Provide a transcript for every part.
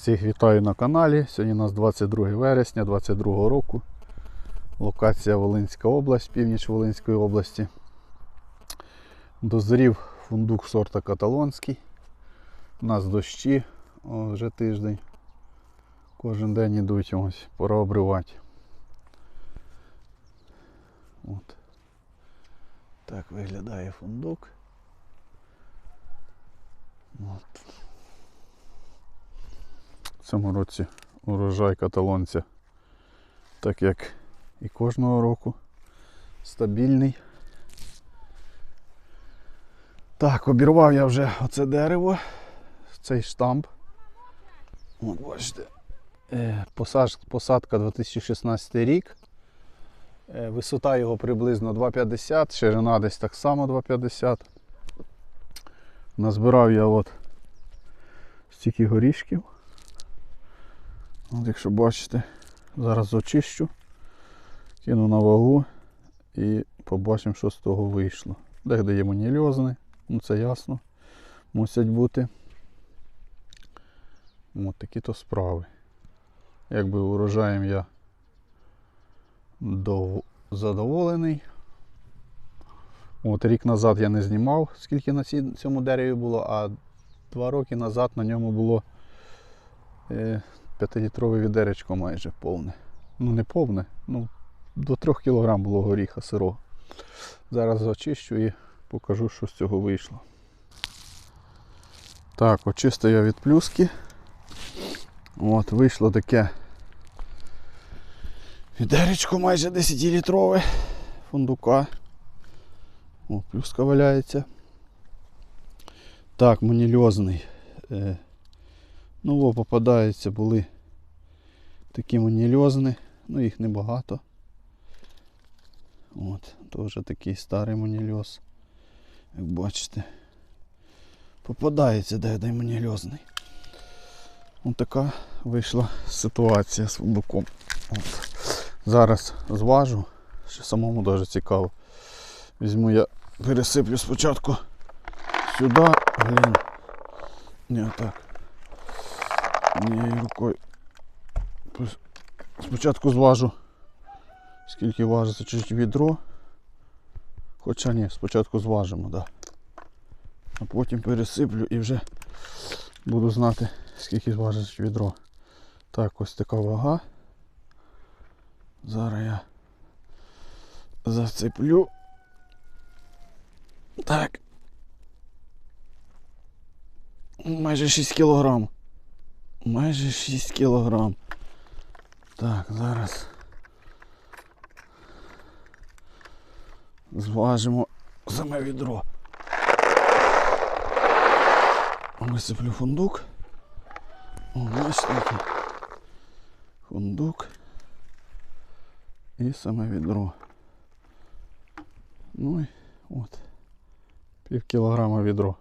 Всіх вітаю на каналі. Сьогодні у нас 22 вересня 22 року. Локація Волинська область, північ Волинської області. Дозрів фундук сорта каталонський. У нас дощі о, вже тиждень. Кожен день ідуть ось, пора обривати. От. Так виглядає фундук. От. Цьому році урожай каталонця, так як і кожного року, стабільний. Так, обірвав я вже оце дерево, цей штамп. От бачите. Е, Посадка 2016 рік. Е, Висота його приблизно 2,50, ширина десь так само 2,50. Назбирав я от стільки горішків. От якщо бачите, зараз очищу, кину на вагу і побачимо, що з того вийшло. Дехде є манільозни, ну це ясно, мусять бути. От такі то справи. Якби урожаєм я дов- задоволений. От рік назад я не знімав, скільки на цьому дереві було, а два роки назад на ньому було е, 5-літрове відеречко майже повне. Ну не повне, ну до 3 кг було горіха сирого. Зараз очищу і покажу, що з цього вийшло. Так, очистив я від плюски. От, вийшло таке відеречко майже 10-літрове фундука. О, плюска валяється. Так, манільозний. Ну, о, попадаються були такі манільозни, ну їх небагато. От, теж такий старий манільоз. Як бачите. Попадається де де манільозний. Ось така вийшла ситуація з фундуком. От. Зараз зважу, що самому дуже цікаво. Візьму я, пересиплю спочатку сюди, блін. Не так. Однією рукою. Спочатку зважу, скільки важить це чуть відро. Хоча ні, спочатку зважимо. Да. А потім пересиплю і вже буду знати, скільки важить відро. Так, ось така вага. Зараз я зацеплю. Так. Майже 6 кілограм. Майже 6 кілограм. Так, зараз зважимо саме відро. Висиплю фундук. О, бачите, фундук. І саме відро. Ну і от. Пів кілограма відро.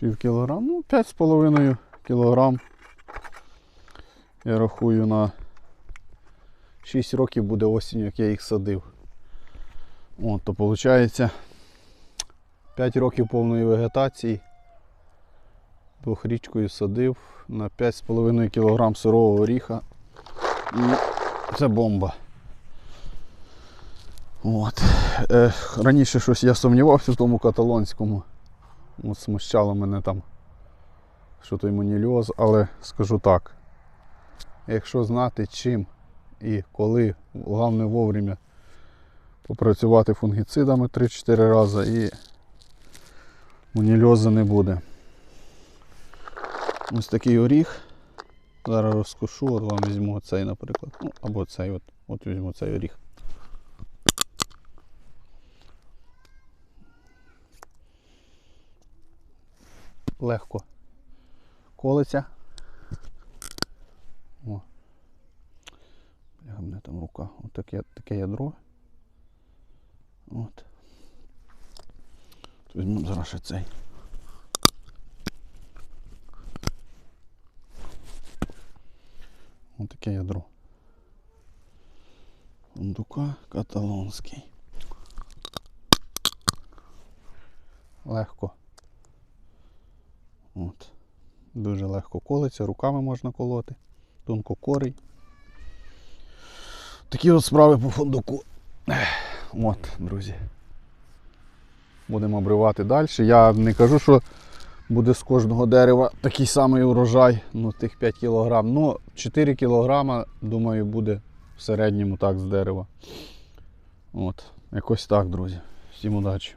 Пів кілограм, ну 5,5 кілограм. Я рахую на 6 років буде осінь, як я їх садив. От, то виходить 5 років повної вегетації. Двохрічкою садив на 5,5 кг сирого горіха. І це бомба. От. Е, раніше щось я сумнівався в тому каталонському. Смущало мене там, що той манільоз, але скажу так. Якщо знати чим і коли, головне вовремя попрацювати фунгіцидами 3-4 рази і манільоза не буде. Ось такий оріг. Зараз розкушу, от вам візьму оцей, наприклад. Ну, або цей, от, от візьму цей оріг. Легко колиться. О. Бляха, в мене там рука. От таке, таке ядро. От. Візьмемо зараз ще цей. Ось таке ядро. Фундука каталонський. Легко. От. Дуже легко колиться, руками можна колоти. Тонкокорий. Такі от справи по фундуку. От, друзі. Будемо обривати далі. Я не кажу, що буде з кожного дерева такий самий урожай, ну тих 5 кг. Ну, 4 кг, думаю, буде в середньому так з дерева. От, якось так, друзі. Всім удачі.